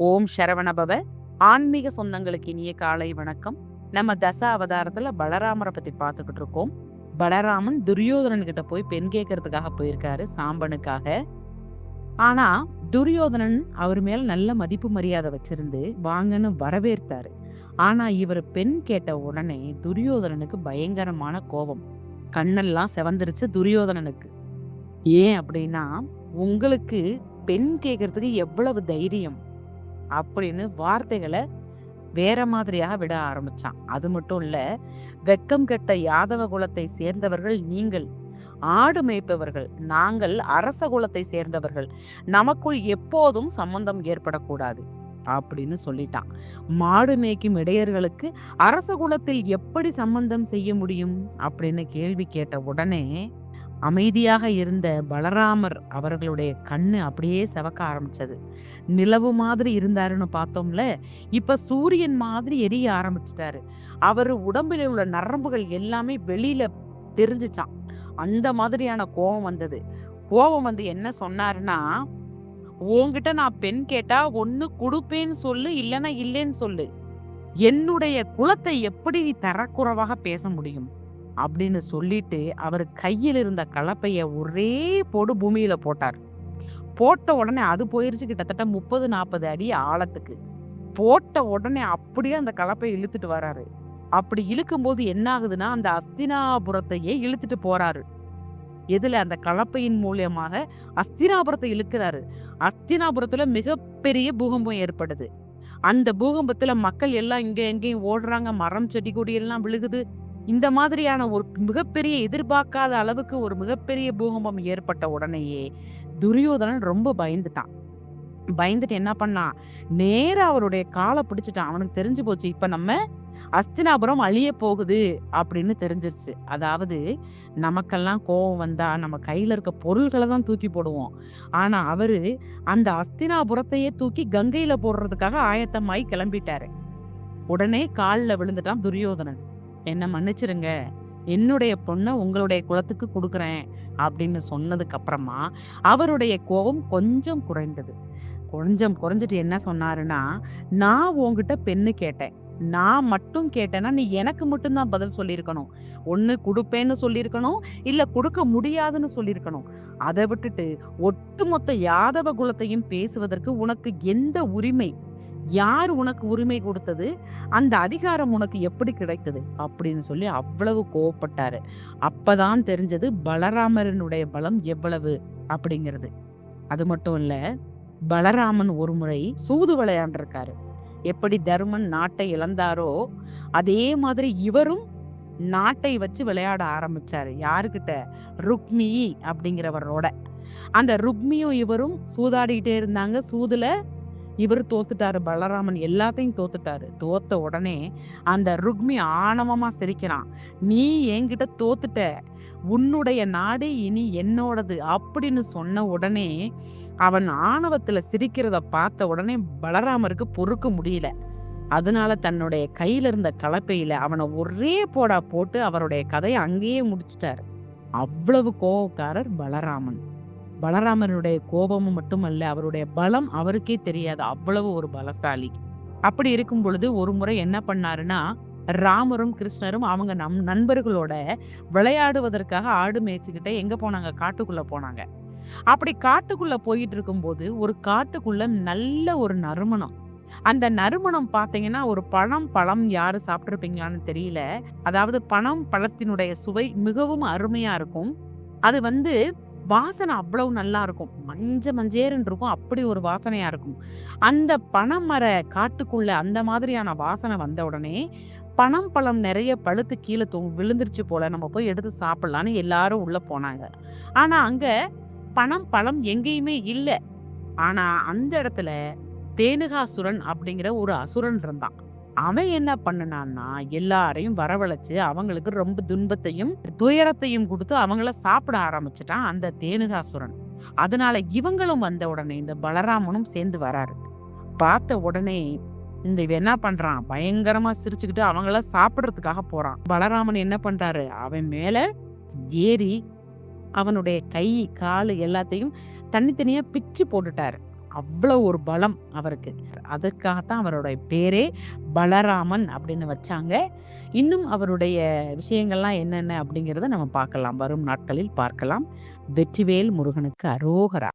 ஓம் சரவணபவ. ஆன்மீக சொந்தங்களுக்கு இனிய காலை வணக்கம். நம்ம தச அவதாரத்துல பலராமரை பத்தி பார்த்துக்கிட்டு இருக்கோம். பலராமன் துரியோதனன் கிட்ட போய் பெண் கேட்கறதுக்காக போயிருக்காரு சாம்பனுக்காக. ஆனா துரியோதனன் அவர் மேல நல்ல மதிப்பு மரியாதை வச்சிருந்து வாங்கன்னு வரவேற்றாரு. ஆனா இவர் பெண் கேட்ட உடனே துரியோதனனுக்கு பயங்கரமான கோபம். கண்ணெல்லாம் செவந்துருச்சு துரியோதனனுக்கு. ஏன் அப்படின்னா உங்களுக்கு பெண் கேட்கறதுக்கு எவ்வளவு தைரியம்? அப்படின்னு வார்த்தைகளை வேற மாதிரியாக விட ஆரம்பிச்சான். அது மட்டும் இல்ல வெக்கம் கெட்ட யாதவ குலத்தை சேர்ந்தவர்கள் நீங்கள் ஆடு மேய்ப்பவர்கள் நாங்கள் அரச குலத்தை சேர்ந்தவர்கள் நமக்குள் எப்போதும் சம்பந்தம் ஏற்படக்கூடாது அப்படின்னு சொல்லிட்டான். மாடு மேய்க்கும் இடையர்களுக்கு அரச குலத்தில் எப்படி சம்பந்தம் செய்ய முடியும் அப்படின்னு கேள்வி கேட்ட உடனே அமைதியாக இருந்த பலராமர் அவர்களுடைய கண்ணு அப்படியே செவக்க ஆரம்பிச்சது. நிலவு மாதிரி இருந்தாருன்னு பார்த்தோம்ல இப்ப சூரியன் மாதிரி எரிய ஆரம்பிச்சிட்டாரு. அவர் உடம்பில் உள்ள நரம்புகள் எல்லாமே வெளியில தெரிஞ்சிச்சான் அந்த மாதிரியான கோபம் வந்தது. கோபம் வந்து என்ன சொன்னாருன்னா உங்ககிட்ட நான் பெண் கேட்டா ஒன்னு கொடுப்பேன்னு சொல்லு இல்லைன்னா இல்லைன்னு சொல்லு. என்னுடைய குலத்தை எப்படி நீ தரக்குறைவாக பேச முடியும்? அப்படின்னு சொல்லிட்டு அவர் கையில் இருந்த கலப்பைய ஒரே போடு பூமியில போட்டார். போட்ட உடனே அது போயிருச்சு கிட்டத்தட்ட முப்பது நாற்பது அடி ஆழத்துக்கு. போட்ட உடனே அப்படியே அந்த கலப்பை இழுத்துட்டு வராரு. அப்படி இழுக்கும்போது என்ன ஆகுதுன்னா அந்த அஸ்தினாபுரத்தையே இழுத்துட்டு போறாரு. எதில்? அந்த கலப்பையின் மூலியமாக அஸ்தினாபுரத்தை இழுக்கிறாரு. அஸ்தினாபுரத்தில் மிகப்பெரிய பூகம்பம் ஏற்படுது. அந்த பூகம்பத்தில் மக்கள் எல்லாம் இங்கே எங்கேயும் ஓடுறாங்க. மரம் செடி கொடி எல்லாம் விழுகுது. இந்த மாதிரியான ஒரு மிகப்பெரிய எதிர்பார்க்காத அளவுக்கு ஒரு மிகப்பெரிய பூகம்பம் ஏற்பட்ட உடனேயே துரியோதனன் ரொம்ப பயந்துட்டான். பயந்துட்டு என்ன பண்ணான் நேராக அவருடைய காலை பிடிச்சிட்டான். அவனுக்கு தெரிஞ்சு போச்சு இப்ப நம்ம அஸ்தினாபுரம் அழிய போகுது அப்படின்னு தெரிஞ்சிருச்சு. அதாவது நமக்கெல்லாம் கோபம் வந்தா நம்ம கையில இருக்க பொருள்களை தான் தூக்கி போடுவோம். ஆனா அவரு அந்த அஸ்தினாபுரத்தையே தூக்கி கங்கையில போடுறதுக்காக ஆயத்தமாயி கிளம்பிட்டாரு. உடனே காலில் விழுந்துட்டான் துரியோதனன். என்னை மன்னிச்சிருங்க. என்னுடைய பொண்ணை உங்களுடைய குலத்துக்கு கொடுக்குறேன் அப்படின்னு சொன்னதுக்கு அப்புறமா அவருடைய கோபம் கொஞ்சம் குறைந்தது. கொஞ்சம் குறைஞ்சிட்டு என்ன சொன்னாருன்னா நான் உன்கிட்ட பெண்ணு கேட்டேன். நான் மட்டும் கேட்டேன்னா நீ எனக்கு மட்டும்தான் பதில் சொல்லியிருக்கணும். ஒன்று கொடுப்பேன்னு சொல்லியிருக்கணும் இல்லை கொடுக்க முடியாதுன்னு சொல்லியிருக்கணும். அதை விட்டுட்டு ஒட்டுமொத்த யாதவ குலத்தையும் பேசுவதற்கு உனக்கு எந்த உரிமை யார் உனக்கு உரிமை கொடுத்தது? அந்த அதிகாரம் உனக்கு எப்படி கிடைத்தது? அப்படின்னு சொல்லி அவ்வளவு கோவப்பட்டாரு. அப்பதான் தெரிஞ்சது பலராமரனுடைய பலம் எவ்வளவு அப்படிங்கிறது. அது மட்டும் இல்ல பலராமன் ஒரு முறை சூது விளையாண்டிருக்காரு. எப்படி தருமன் நாட்டை இழந்தாரோ அதே மாதிரி இவரும் நாட்டை வச்சு விளையாட ஆரம்பிச்சாரு. யாருக்கிட்ட? ருக்மி அப்படிங்கிறவரோட. அந்த ருக்மியும் இவரும் சூதாடிக்கிட்டே இருந்தாங்க. சூதுல இவர் தோத்துட்டாரு பலராமன் எல்லாத்தையும் தோத்துட்டாரு. தோத்த உடனே அந்த ருக்மி ஆணவமா சிரிக்கிறான். நீ என்கிட்ட தோத்துட்ட. உன்னுடைய நாடு இனி என்னோடது அப்படின்னு சொன்ன உடனே அவன் ஆணவத்துல சிரிக்கிறத பார்த்த உடனே பலராமருக்கு பொறுக்க முடியல. அதனால தன்னுடைய கையில இருந்த கலப்பையில அவனை ஒரே போடா போட்டு அவருடைய கதையை அங்கேயே முடிச்சிட்டாரு. அவ்வளவு கோபக்காரர் பலராமன். பலராமனுடைய கோபமும் மட்டுமல்ல அவருடைய பலம் அவருக்கே தெரியாது. அவ்வளவு ஒரு பலசாலி. அப்படி இருக்கும் பொழுது ஒரு முறை என்ன பண்ணாருன்னா ராமரும் கிருஷ்ணரும் அவங்க நம் நண்பர்களோட விளையாடுவதற்காக ஆடு மேய்ச்சிக்கிட்டே எங்க போனாங்க? காட்டுக்குள்ள போனாங்க. அப்படி காட்டுக்குள்ள போயிட்டு இருக்கும்போது ஒரு காட்டுக்குள்ள நல்ல ஒரு நறுமணம். அந்த நறுமணம் பார்த்தீங்கன்னா ஒரு பழம் பழம் யாரு சாப்பிட்ருப்பீங்களான்னு தெரியல. அதாவது பணம் பழத்தினுடைய சுவை மிகவும் அருமையா இருக்கும். அது வந்து வாசனை அவ்வளவு நல்லா இருக்கும். மஞ்ச மஞ்சேருன்னு இருக்கும். அப்படி ஒரு வாசனையா இருக்கும். அந்த பனைமர காட்டுக்குள்ள அந்த மாதிரியான வாசனை வந்த உடனே பனம் பழம் நிறைய பழுத்து கீழே தூ விழுந்துருச்சு போல நம்ம போய் எடுத்து சாப்பிடலான்னு எல்லாரும் உள்ள போனாங்க. ஆனா அங்க பனம் பழம் எங்கேயுமே இல்லை. ஆனா அந்த இடத்துல தேனுகாசுரன் அப்படிங்கிற ஒரு அசுரன் இருந்தான். அவன் என்ன பண்ணினான்னா எல்லாரையும் வரவழைச்சு அவங்களுக்கு ரொம்ப துன்பத்தையும் துயரத்தையும் கொடுத்து அவங்கள சாப்பிட ஆரம்பிச்சிட்டான் அந்த தேனுகாசுரன். அதனால இவங்களும் வந்த உடனே இந்த பலராமனும் சேர்ந்து வராரு. பார்த்த உடனே இந்த இவன் என்ன பண்றான்? பயங்கரமா சிரிச்சுக்கிட்டு அவங்கள சாப்பிட்றதுக்காக போறான். பலராமன் என்ன பண்றாரு? அவன் மேல ஏறி அவனுடைய கை காலு எல்லாத்தையும் தனித்தனியா பிச்சு போட்டுட்டாரு. அவ்வளோ ஒரு பலம் அவருக்கு. அதுக்காகத்தான் அவருடைய பேரே பலராமன் அப்படின்னு வச்சாங்க. இன்னும் அவருடைய விஷயங்கள்லாம் என்னென்ன அப்படிங்கிறத நம்ம பார்க்கலாம். வரும் நாட்களில் பார்க்கலாம். வெற்றிவேல் முருகனுக்கு அரோகரா.